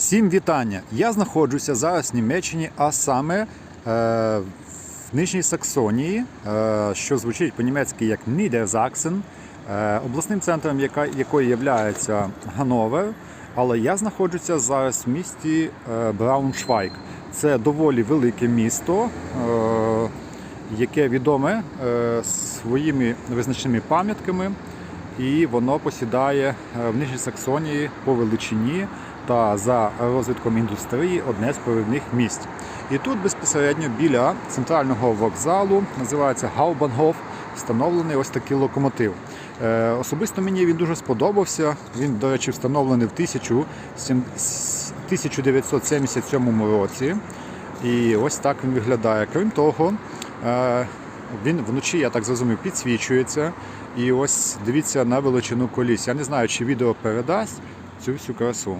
Всім вітання! Я знаходжуся зараз в Німеччині, а саме е, в Нижній Саксонії, е, що звучить по-німецьки як Нідерзаксен, е, обласним центром яка, якої є Ганновер. Але я знаходжуся зараз в місті е, Брауншвайк. Це доволі велике місто, е, яке відоме е, своїми визначними пам'ятками і воно посідає е, в Нижній Саксонії по величині та за розвитком індустрії одне з провідних місць. І тут безпосередньо біля центрального вокзалу називається Гаубангоф, встановлений ось такий локомотив. Е, Особисто мені він дуже сподобався. Він, до речі, встановлений в 1977 році. І ось так він виглядає. Крім того, е, він вночі, я так зрозумів, підсвічується. І ось дивіться на величину коліс. Я не знаю, чи відео передасть цю всю красу.